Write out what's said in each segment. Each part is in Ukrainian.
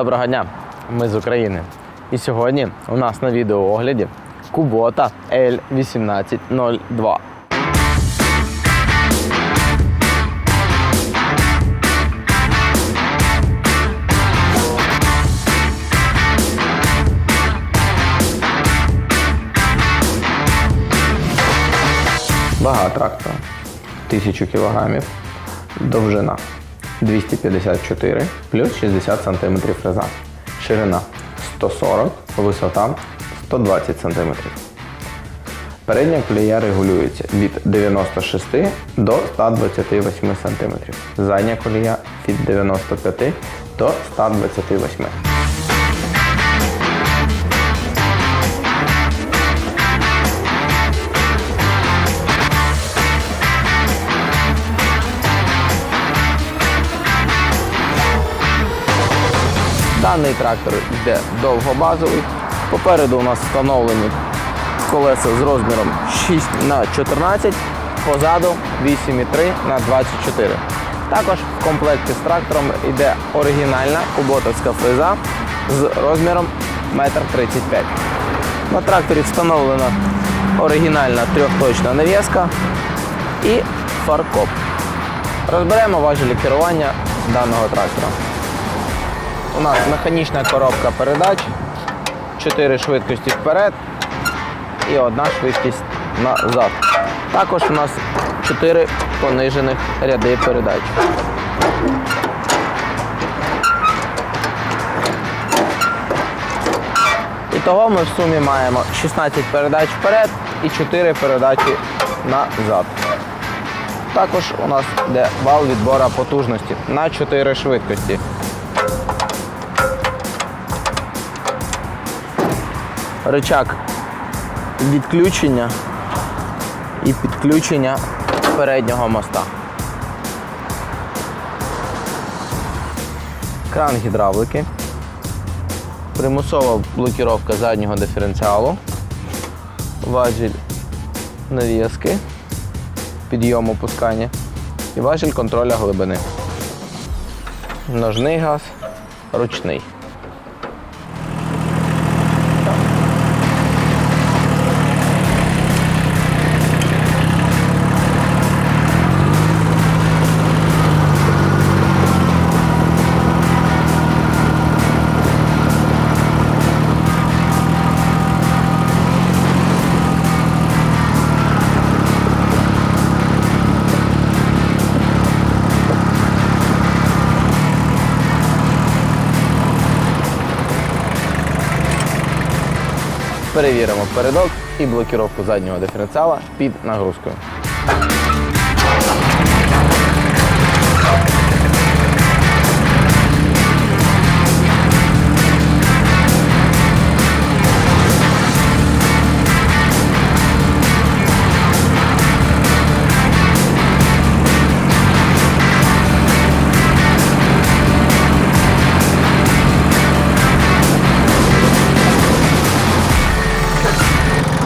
Доброго дня! Ми з України. І сьогодні у нас на відеоогляді Кубота L1802. Вага трактора 1000 кг, довжина 254 плюс 60 см фреза, ширина 140, висота 120 см. Передня колія регулюється від 96 до 128 см. Задня колія від 95 до 128 Даний трактор йде довгобазовий. Попереду у нас встановлені колеса з розміром 6 на 14, позаду 8,3 на 24. Також в комплекті з трактором йде оригінальна куботовська фреза з розміром 1,35 м. На тракторі встановлена оригінальна трьохточна нав'язка і фаркоп. Розберемо важелі керування даного трактора. У нас механічна коробка передач, 4 швидкості вперед і одна швидкість назад. Також у нас 4 понижених ряди передач. Ітого ми в сумі маємо 16 передач вперед і 4 передачі назад. Також у нас йде вал відбора потужності на 4 швидкості. Рычаг відключення і підключення переднього моста. Кран гідравлики, примусова блокіровка заднього диференціалу, важіль навіски, підйом опускання і важіль контроля глибини. Ножний газ, ручний. Перевіримо передок і блокіровку заднього диференціала під нагрузкою.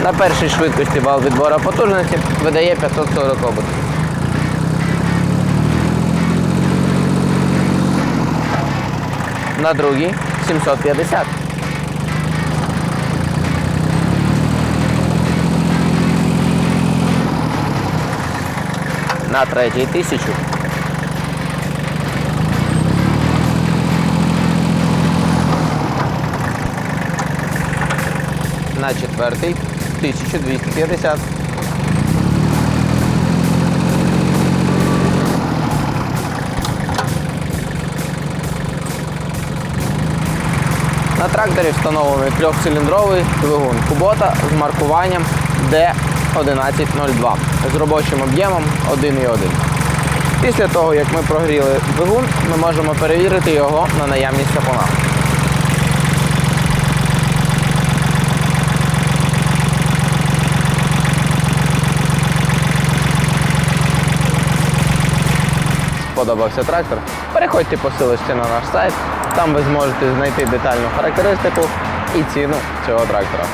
На першій швидкості вал відбора потужності видає 540 обертів. На другій 750. На третій 1000. На четвертий 1250. На тракторі встановлений трьохциліндровий двигун Кубота з маркуванням D1102 з робочим об'ємом 1,1. Після того, як ми прогріли двигун, ми можемо перевірити його на наявність сапона. Сподобався трактор, переходьте по ссылочці на наш сайт. Там ви зможете знайти детальну характеристику і ціну цього трактора.